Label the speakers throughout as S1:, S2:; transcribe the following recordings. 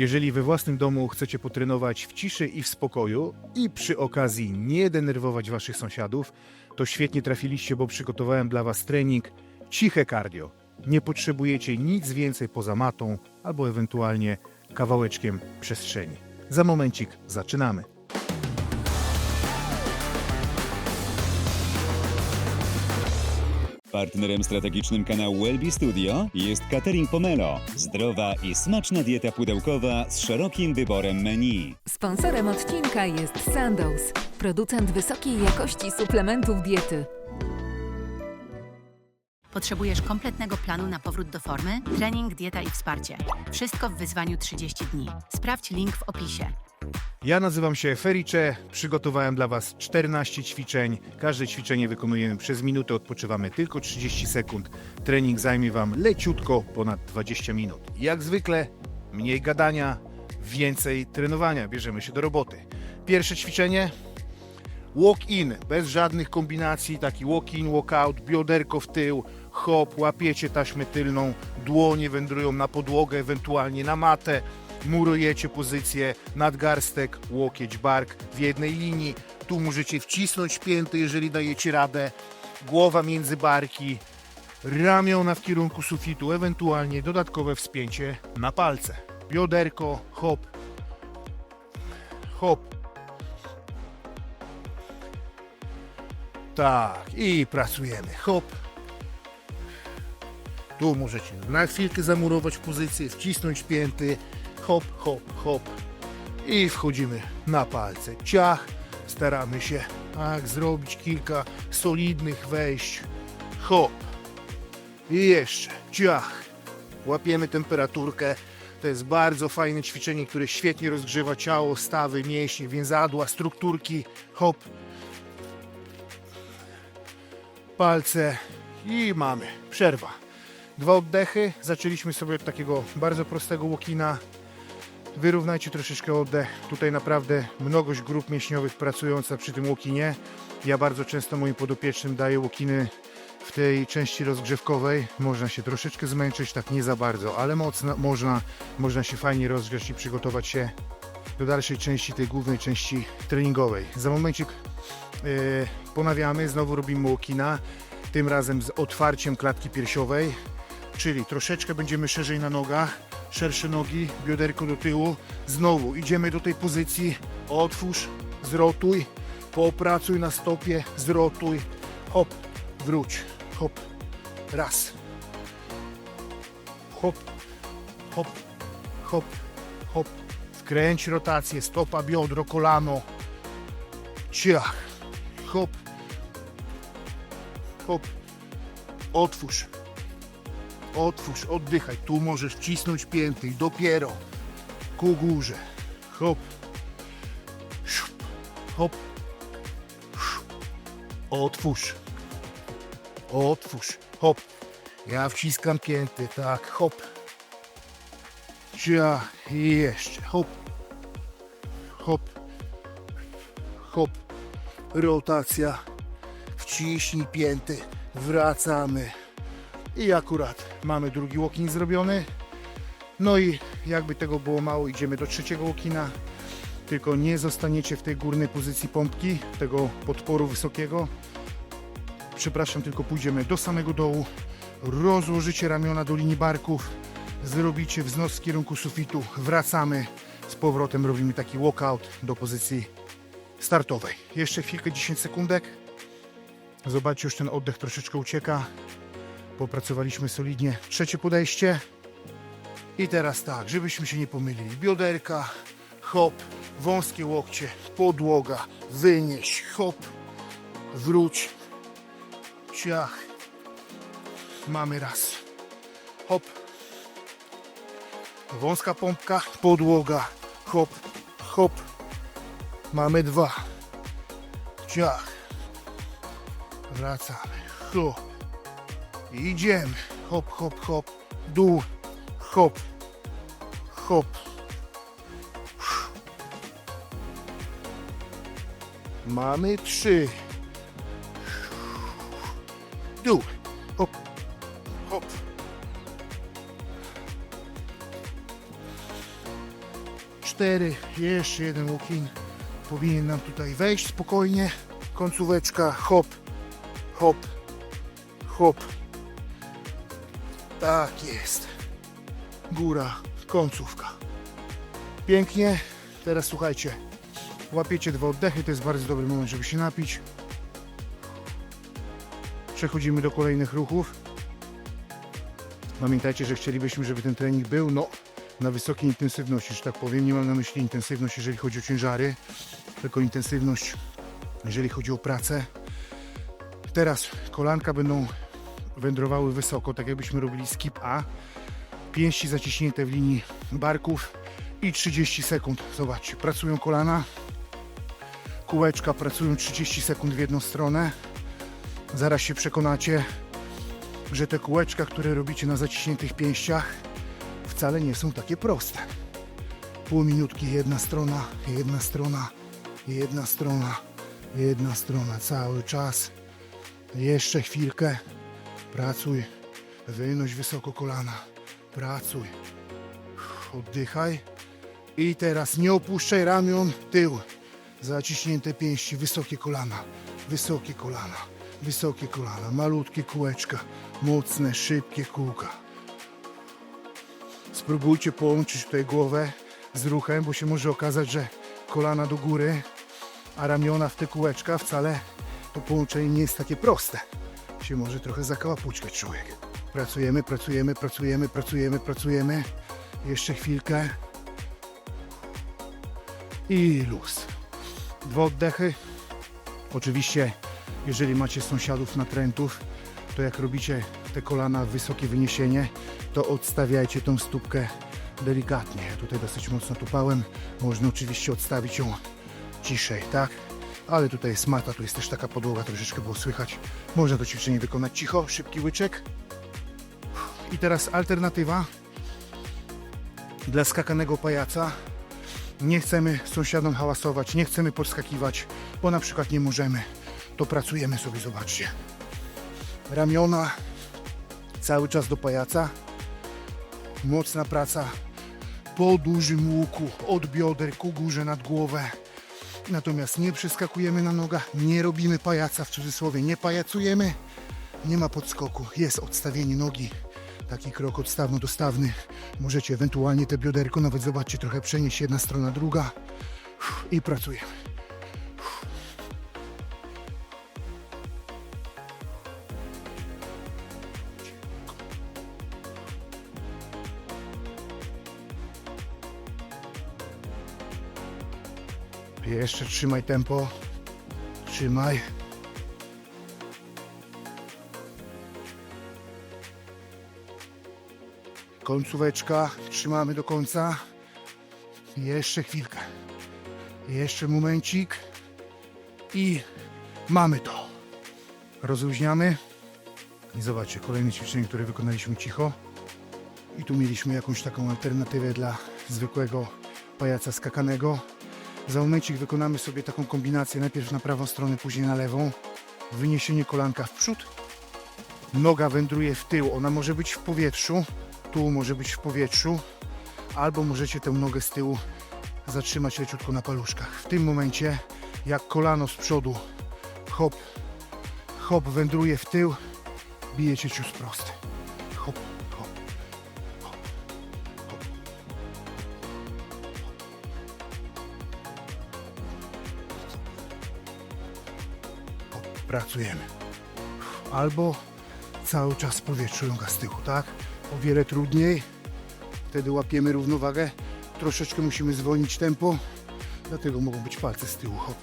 S1: Jeżeli we własnym domu chcecie potrenować w ciszy i w spokoju i przy okazji nie denerwować waszych sąsiadów, to świetnie trafiliście, bo przygotowałem dla was trening ciche cardio. Nie potrzebujecie nic więcej poza matą albo ewentualnie kawałeczkiem przestrzeni. Za momencik zaczynamy.
S2: Partnerem strategicznym kanału Welby Studio jest Catering Pomelo. Zdrowa i smaczna dieta pudełkowa z szerokim wyborem menu.
S3: Sponsorem odcinka jest Sandoz, producent wysokiej jakości suplementów diety.
S4: Potrzebujesz kompletnego planu na powrót do formy, trening, dieta i wsparcie. Wszystko w wyzwaniu 30 dni. Sprawdź link w opisie.
S1: Ja nazywam się Fericze, przygotowałem dla Was 14 ćwiczeń. Każde ćwiczenie wykonujemy przez minutę, odpoczywamy tylko 30 sekund. Trening zajmie Wam leciutko ponad 20 minut. Jak zwykle, mniej gadania, więcej trenowania. Bierzemy się do roboty. Pierwsze ćwiczenie walk-in, bez żadnych kombinacji, taki walk-in, walk-out, bioderko w tył, hop, łapiecie taśmę tylną, dłonie wędrują na podłogę, ewentualnie na matę, murujecie pozycję, nadgarstek, łokieć, bark w jednej linii, tu możecie wcisnąć pięty, jeżeli dajecie radę, głowa między barki, ramiona w kierunku sufitu, ewentualnie dodatkowe wspięcie na palce, bioderko, hop, hop, Tak, i pracujemy. Hop. Tu możecie na chwilkę zamurować pozycję, wcisnąć pięty. Hop, hop, hop. I wchodzimy na palce. Ciach. Staramy się tak zrobić kilka solidnych wejść. Hop. I jeszcze. Ciach. Łapiemy temperaturkę. To jest bardzo fajne ćwiczenie, które świetnie rozgrzewa ciało, stawy, mięśnie, więzadła, strukturki. Hop palce i mamy przerwa. Dwa oddechy. Zaczęliśmy sobie od takiego bardzo prostego łokina. Wyrównajcie troszeczkę oddech. Tutaj naprawdę mnogość grup mięśniowych pracująca przy tym łokinie. Ja bardzo często moim podopiecznym daję łokiny w tej części rozgrzewkowej. Można się troszeczkę zmęczyć, tak nie za bardzo, ale mocno można, można się fajnie rozgrzać i przygotować się do dalszej części tej głównej części treningowej. Za momencik yy, ponawiamy, znowu robimy łokina, tym razem z otwarciem klatki piersiowej, czyli troszeczkę będziemy szerzej na nogach, szersze nogi, bioderko do tyłu, znowu idziemy do tej pozycji, otwórz, zrotuj, popracuj na stopie, zrotuj, hop, wróć, hop, raz, hop, hop, hop, hop, wkręć rotację, stopa, biodro, kolano, ciach, hop, hop, otwórz, otwórz, oddychaj, tu możesz wcisnąć pięty i dopiero ku górze, hop, szup, hop, szup, otwórz, otwórz, hop, ja wciskam pięty, tak, hop, ciach i jeszcze, hop, hop, hop, rotacja, wciśnij pięty, wracamy i akurat mamy drugi walking zrobiony. No i jakby tego było mało, idziemy do trzeciego walkina. Tylko nie zostaniecie w tej górnej pozycji pompki, tego podporu wysokiego. Przepraszam, tylko pójdziemy do samego dołu, rozłożycie ramiona do linii barków, zrobicie wznos w kierunku sufitu, wracamy, z powrotem robimy taki walkout do pozycji startowej. Jeszcze chwilkę, 10 sekundek. Zobaczcie, już ten oddech troszeczkę ucieka. Popracowaliśmy solidnie. Trzecie podejście. I teraz tak, żebyśmy się nie pomylili. Bioderka, hop, wąskie łokcie, podłoga, wynieś, hop, wróć, ciach. Mamy raz. Hop. Wąska pompka, podłoga, hop, hop. Mamy dwa. Ciach. Wracamy. Hop. Idziemy. Hop, hop, hop. Dół. Hop. Hop. Mamy trzy. Dół. Hop. Hop. cztery, jeszcze jeden łukin powinien nam tutaj wejść spokojnie. Końcóweczka, hop, hop, hop. Tak jest. Góra, końcówka. Pięknie. Teraz słuchajcie. Łapiecie dwa oddechy, to jest bardzo dobry moment, żeby się napić. Przechodzimy do kolejnych ruchów. Pamiętajcie, że chcielibyśmy, żeby ten trening był no, na wysokiej intensywności, że tak powiem. Nie mam na myśli intensywność, jeżeli chodzi o ciężary, tylko intensywność, jeżeli chodzi o pracę. Teraz kolanka będą wędrowały wysoko, tak jakbyśmy robili skip A. Pięści zaciśnięte w linii barków i 30 sekund. Zobaczcie, pracują kolana, kółeczka pracują 30 sekund w jedną stronę. Zaraz się przekonacie, że te kółeczka, które robicie na zaciśniętych pięściach, wcale nie są takie proste. Pół minutki, jedna strona, jedna strona, jedna strona, jedna strona, cały czas. Jeszcze chwilkę. Pracuj. Wynoś wysoko kolana. Pracuj. Oddychaj. I teraz nie opuszczaj ramion, tył. Zaciśnięte pięści, wysokie kolana, wysokie kolana, wysokie kolana, malutkie kółeczka, mocne, szybkie kółka. Spróbujcie połączyć tutaj głowę z ruchem, bo się może okazać, że kolana do góry, a ramiona w te kółeczka wcale to połączenie nie jest takie proste. Się może trochę zakałapućkać człowiek. Pracujemy, pracujemy, pracujemy, pracujemy, pracujemy. Jeszcze chwilkę. I luz. Dwa oddechy. Oczywiście, jeżeli macie sąsiadów natrętów, to jak robicie te kolana wysokie wyniesienie, to odstawiajcie tą stópkę delikatnie. Ja tutaj dosyć mocno tupałem. Można oczywiście odstawić ją ciszej, tak? Ale tutaj jest mata, tu jest też taka podłoga, troszeczkę było słychać. Można to ćwiczenie wykonać cicho, szybki łyczek. I teraz alternatywa dla skakanego pajaca. Nie chcemy sąsiadom hałasować, nie chcemy podskakiwać, bo na przykład nie możemy. To pracujemy sobie, zobaczcie. Ramiona cały czas do pajaca. Mocna praca po dużym łuku, od bioder ku górze nad głowę. Natomiast nie przeskakujemy na nogach, nie robimy pajaca w cudzysłowie, nie pajacujemy, nie ma podskoku, jest odstawienie nogi, taki krok odstawno-dostawny. Możecie ewentualnie te bioderko nawet zobaczcie, trochę przenieść jedna strona, druga i pracujemy. Jeszcze trzymaj tempo. Trzymaj. Końcóweczka. Trzymamy do końca. Jeszcze chwilkę. Jeszcze momencik. I mamy to. Rozluźniamy. I zobaczcie, kolejne ćwiczenie, które wykonaliśmy cicho. I tu mieliśmy jakąś taką alternatywę dla zwykłego pajaca skakanego. Za momencik wykonamy sobie taką kombinację, najpierw na prawą stronę, później na lewą. Wyniesienie kolanka w przód. Noga wędruje w tył, ona może być w powietrzu, tu może być w powietrzu, albo możecie tę nogę z tyłu zatrzymać leciutko na paluszkach. W tym momencie, jak kolano z przodu, hop, hop wędruje w tył, bijecie cios prosty. Pracujemy. Albo cały czas w powietrzu noga z tak? O wiele trudniej. Wtedy łapiemy równowagę. Troszeczkę musimy zwolnić tempo. Dlatego mogą być palce z tyłu, hop.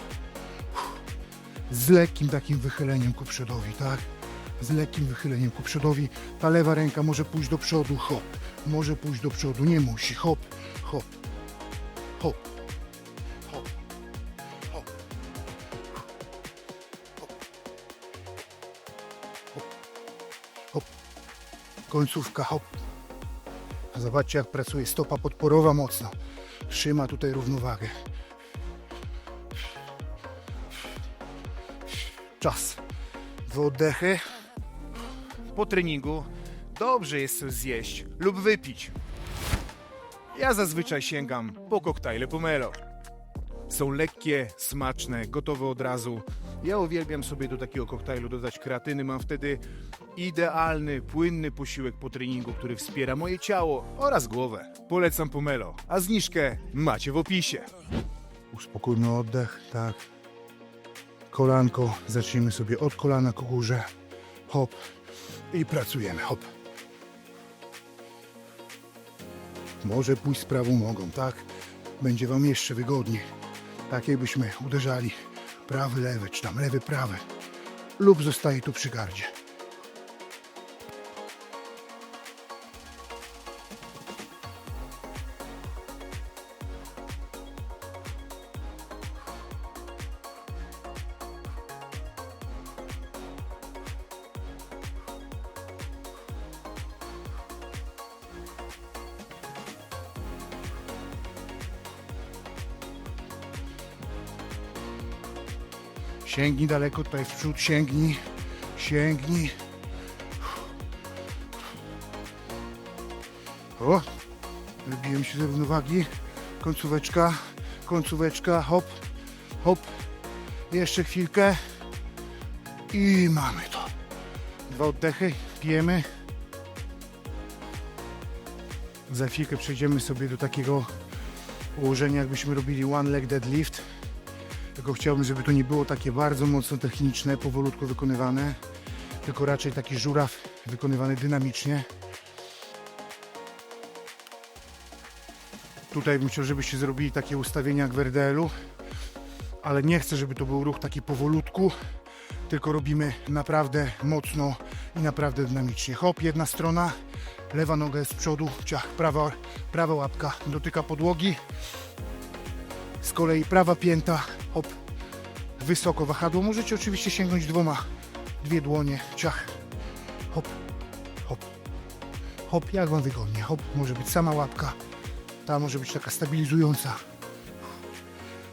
S1: Z lekkim takim wychyleniem ku przodowi, tak? Z lekkim wychyleniem ku przodowi. Ta lewa ręka może pójść do przodu, hop. Może pójść do przodu, nie musi, hop, hop, hop, Końcówka, hop. Zobaczcie, jak pracuje stopa podporowa mocno. Trzyma tutaj równowagę. Czas. Dwa oddechy. Po treningu dobrze jest coś zjeść lub wypić.
S5: Ja zazwyczaj sięgam po koktajle Pomelo. Są lekkie, smaczne, gotowe od razu. Ja uwielbiam sobie do takiego koktajlu dodać kreatyny. Mam wtedy idealny, płynny posiłek po treningu, który wspiera moje ciało oraz głowę. Polecam Pomelo, a zniżkę macie w opisie.
S1: Uspokójmy oddech, tak. Kolanko, zacznijmy sobie od kolana ku górze. Hop. I pracujemy, hop. Może pójść z prawą nogą, tak? Będzie wam jeszcze wygodniej. Tak jakbyśmy uderzali prawy, lewy, czy tam lewy, prawy. Lub zostaje tu przy gardzie. Sięgnij daleko tutaj w przód, sięgnij, sięgnij. O, wybiłem się z równowagi. Końcóweczka, końcóweczka, hop, hop. Jeszcze chwilkę. I mamy to. Dwa oddechy, pijemy. Za chwilkę przejdziemy sobie do takiego ułożenia, jakbyśmy robili one leg deadlift. Tylko chciałbym, żeby to nie było takie bardzo mocno techniczne, powolutku wykonywane, tylko raczej taki żuraw wykonywany dynamicznie. Tutaj bym chciał, żebyście zrobili takie ustawienia jak w RDL-u, ale nie chcę, żeby to był ruch taki powolutku, tylko robimy naprawdę mocno i naprawdę dynamicznie. Hop, jedna strona, lewa noga jest z przodu, ciach, prawa, prawa łapka dotyka podłogi, z kolei prawa pięta, hop, wysoko wahadło. Możecie oczywiście sięgnąć dwoma, dwie dłonie, ciach, hop, hop, hop, jak wam wygodnie, hop, może być sama łapka, ta może być taka stabilizująca,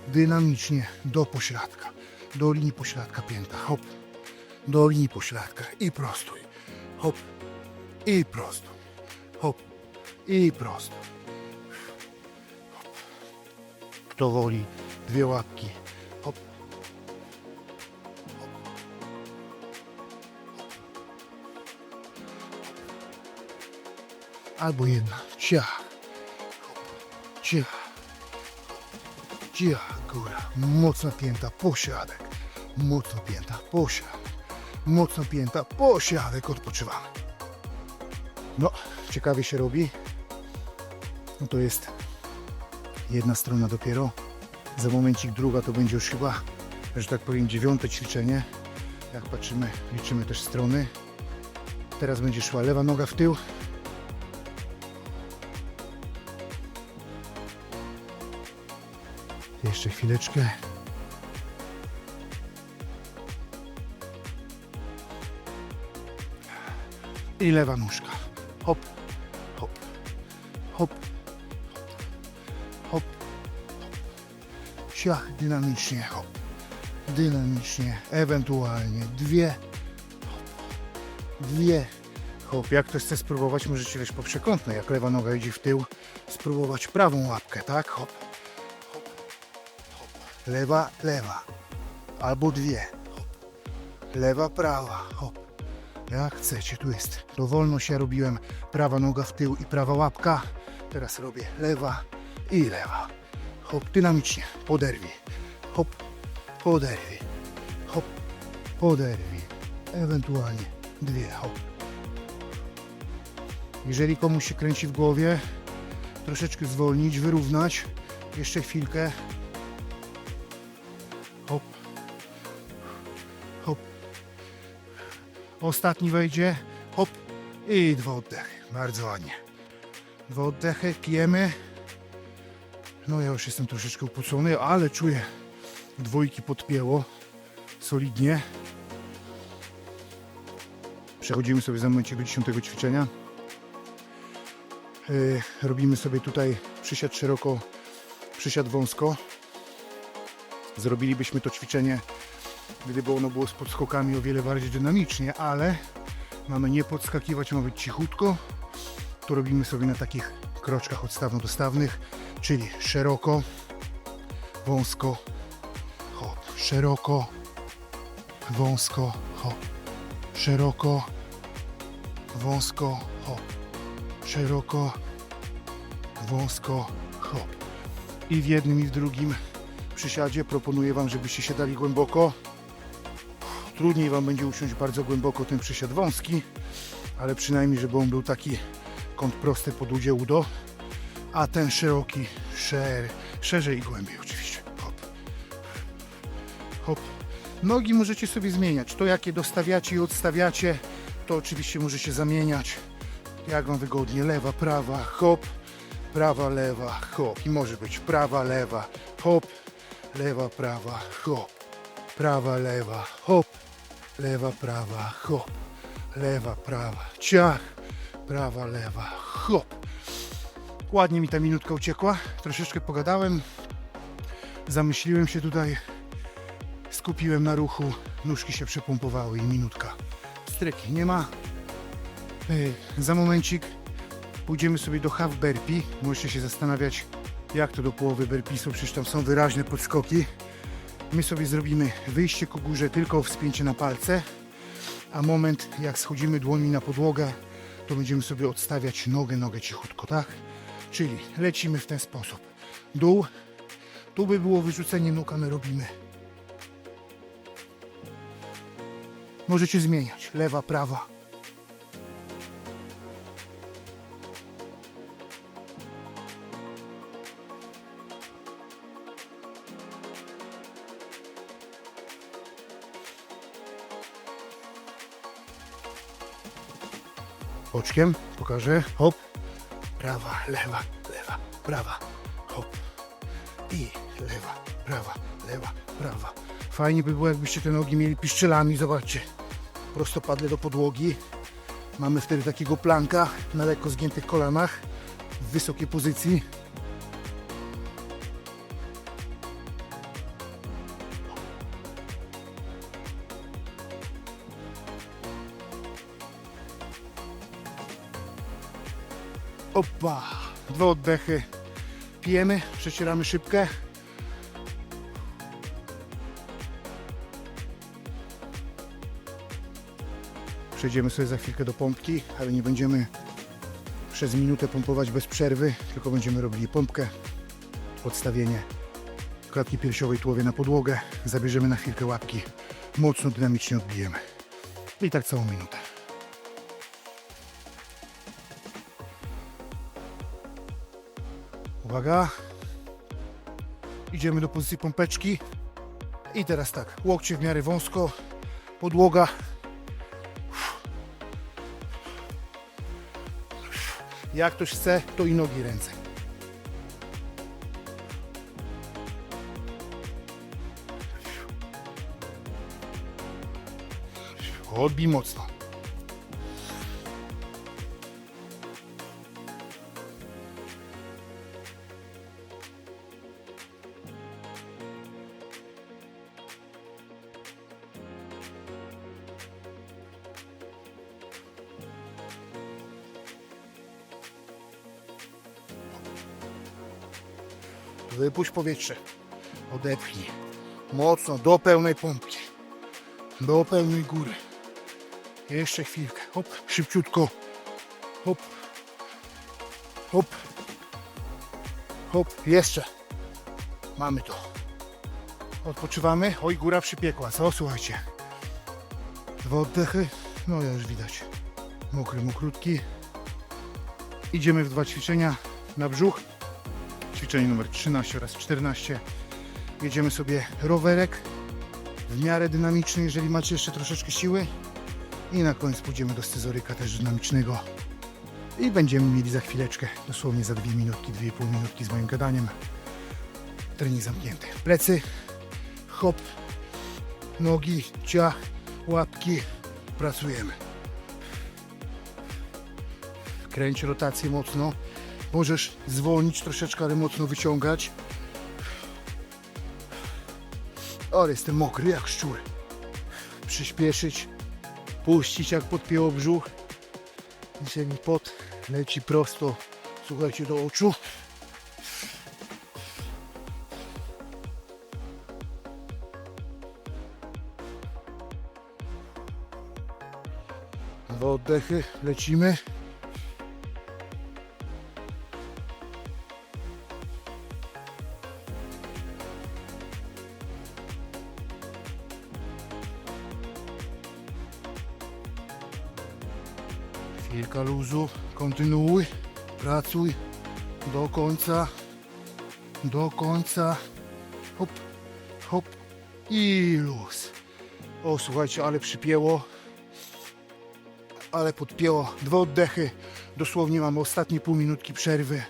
S1: dynamicznie do pośrodka, do linii pośrodka pięta, hop, do linii pośrodka i prostuj, hop, i prostuj, hop, i prostuj. Kto woli, dwie łapki. Albo jedna. Ciach. Ciach. Ciach. Góra. Mocno pięta. Posiadek. Mocno pięta. Posiadek. Mocno pięta. Posiadek. Odpoczywamy. No, ciekawie się robi. No to jest jedna strona dopiero. Za momencik druga to będzie już chyba, że tak powiem, dziewiąte ćwiczenie. Jak patrzymy, liczymy też strony. Teraz będzie szła lewa noga w tył. Jeszcze chwileczkę. I lewa nóżka. Hop, hop, hop, hop, siach, dynamicznie, hop, dynamicznie, ewentualnie dwie, hop, dwie, hop. Jak ktoś chce spróbować, możecie też po przekątnej, jak lewa noga idzie w tył, spróbować prawą łapkę, tak, hop, hop, hop, lewa, lewa, albo dwie, lewa, prawa, hop. Jak chcecie, tu jest. Dowolność ja robiłem prawa noga w tył i prawa łapka. Teraz robię lewa i lewa. Hop, dynamicznie, poderwij. Hop, poderwij. Hop, poderwij. Ewentualnie dwie, hop. Jeżeli komuś się kręci w głowie, troszeczkę zwolnić, wyrównać. Jeszcze chwilkę. Ostatni wejdzie. Hop. I dwa oddechy. Bardzo ładnie. Dwa oddechy, pijemy. No ja już jestem troszeczkę upocony, ale czuję dwójki podpięło solidnie. Przechodzimy sobie za momencie do dziesiątego ćwiczenia. Yy, robimy sobie tutaj przysiad szeroko, przysiad wąsko. Zrobilibyśmy to ćwiczenie, gdyby ono było z podskokami o wiele bardziej dynamicznie, ale mamy nie podskakiwać, ma być cichutko. To robimy sobie na takich kroczkach odstawno-dostawnych, czyli szeroko, wąsko, hop, szeroko, wąsko, hop, szeroko, wąsko, hop, szeroko, wąsko, hop. I w jednym i w drugim przysiadzie proponuję Wam, żebyście się dali głęboko. Trudniej Wam będzie usiąść bardzo głęboko ten przysiad wąski, ale przynajmniej, żeby on był taki kąt prosty pod udzie udo, a ten szeroki, szer, szerzej i głębiej oczywiście. Hop. Hop. Nogi możecie sobie zmieniać. To jakie dostawiacie i odstawiacie, to oczywiście możecie zamieniać. Jak Wam wygodnie. Lewa, prawa, hop. Prawa, lewa, hop. I może być prawa, lewa, hop. Lewa, prawa, hop. Prawa, lewa, hop. Lewa, prawa, hop. Lewa, prawa, ciach. Prawa, lewa, hop. Ładnie mi ta minutka uciekła. Troszeczkę pogadałem. Zamyśliłem się tutaj. Skupiłem na ruchu. Nóżki się przepompowały i minutka. Stryki nie ma. Yy, Za momencik pójdziemy sobie do half burpee. Możecie się zastanawiać, jak to do połowy burpeesu, przecież tam są wyraźne podskoki. My sobie zrobimy wyjście ku górze, tylko wspięcie na palce, a moment, jak schodzimy dłońmi na podłogę, to będziemy sobie odstawiać nogę, nogę cichutko, tak? Czyli lecimy w ten sposób. Dół, tu by było wyrzucenie nóg, a my robimy. Możecie zmieniać, lewa, prawa. Pokażę. Hop. Prawa, lewa, lewa, prawa. Hop. I lewa, prawa, lewa, prawa. Fajnie by było, jakbyście te nogi mieli piszczelami. Zobaczcie. Prostopadle do podłogi. Mamy wtedy takiego planka na lekko zgiętych kolanach w wysokiej pozycji. Opa! Dwa oddechy. Pijemy, przecieramy szybkę. Przejdziemy sobie za chwilkę do pompki, ale nie będziemy przez minutę pompować bez przerwy, tylko będziemy robili pompkę, odstawienie klatki piersiowej tułowie na podłogę, zabierzemy na chwilkę łapki, mocno dynamicznie odbijemy. I tak całą minutę. Uwaga. Idziemy do pozycji pompeczki. I teraz tak, łokcie w miarę wąsko, podłoga. Jak ktoś chce, to i nogi, i ręce. Odbij mocno. Wypuść powietrze. Odepchnij. Mocno, do pełnej pompki. Do pełnej góry. Jeszcze chwilkę. Hop, szybciutko. Hop. Hop. Hop, jeszcze. Mamy to. Odpoczywamy. Oj, góra przypiekła. Co? Słuchajcie. Dwa oddechy. No, już widać. Mokry, mokrutki. Idziemy w dwa ćwiczenia na brzuch ćwiczenie numer 13 oraz 14. Jedziemy sobie rowerek w miarę dynamiczny, jeżeli macie jeszcze troszeczkę siły. I na koniec pójdziemy do scyzoryka też dynamicznego. I będziemy mieli za chwileczkę, dosłownie za dwie minutki, dwie i pół minutki z moim gadaniem. Trening zamknięty. Plecy, hop, nogi, ciach, łapki. Pracujemy. Kręć rotację mocno. Możesz zwolnić troszeczkę, ale mocno wyciągać. Ale jestem mokry jak szczur. Przyspieszyć, puścić jak podpięło brzuch. Jeżeli pot leci prosto Słuchajcie do oczu. Dwa oddechy, lecimy. Kontynuuj, pracuj do końca, do końca, hop, hop i luz. O, słuchajcie, ale przypięło, ale podpięło. Dwa oddechy, dosłownie mamy ostatnie pół minutki przerwy.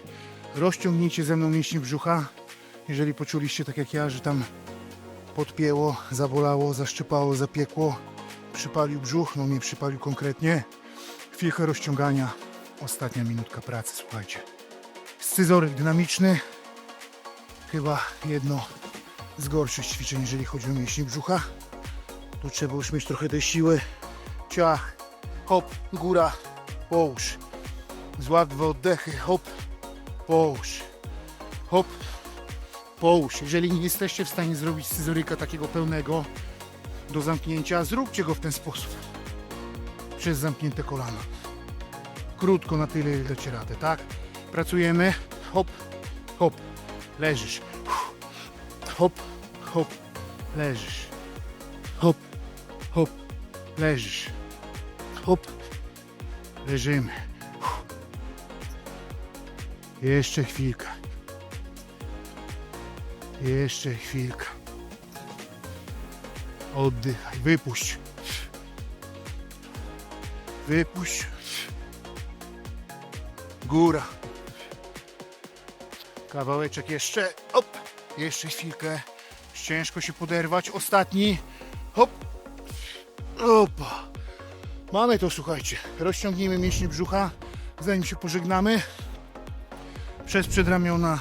S1: Rozciągnijcie ze mną mięśnie brzucha, jeżeli poczuliście tak jak ja, że tam podpięło, zabolało, zaszczypało, zapiekło, przypalił brzuch, no mnie przypalił konkretnie. Chwilkę rozciągania. Ostatnia minutka pracy, słuchajcie. Scyzoryk dynamiczny. Chyba jedno z gorszych ćwiczeń, jeżeli chodzi o mięśnie brzucha. Tu trzeba już mieć trochę tej siły. Ciach, hop, góra, połóż. Złap dwa oddechy, hop, połóż. Hop, połóż. Jeżeli nie jesteście w stanie zrobić scyzoryka takiego pełnego do zamknięcia, zróbcie go w ten sposób przez zamknięte kolana. Krótko na tyle, ile dacie radę, tak? Pracujemy. Hop, hop, leżysz. Hop, hop, leżysz. Hop, hop, leżysz. Hop, leżymy. Jeszcze chwilkę. Jeszcze chwilkę. Oddychaj, wypuść. Wypuść. Góra. Kawałeczek jeszcze. Hop. Jeszcze chwilkę. Ciężko się poderwać. Ostatni. Hop. Opa. Mamy to, słuchajcie. Rozciągnijmy mięśnie brzucha, zanim się pożegnamy. Przez przedramiona.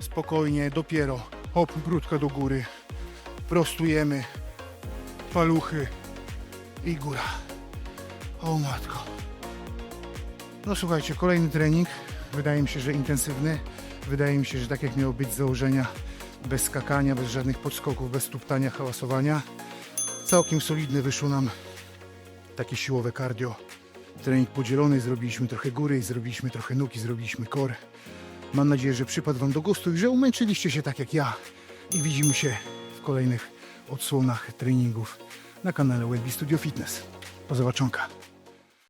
S1: Spokojnie, dopiero. Hop, brudka do góry. Prostujemy. Paluchy. I góra. O matko. No słuchajcie, kolejny trening. Wydaje mi się, że intensywny. Wydaje mi się, że tak jak miało być z założenia, bez skakania, bez żadnych podskoków, bez tuptania, hałasowania. Całkiem solidny wyszło nam takie siłowe cardio. Trening podzielony, zrobiliśmy trochę góry, zrobiliśmy trochę nóg i zrobiliśmy kor. Mam nadzieję, że przypadł Wam do gustu i że umęczyliście się tak jak ja. I widzimy się w kolejnych odsłonach treningów na kanale Wellbe Studio Fitness. Do zobaczonka.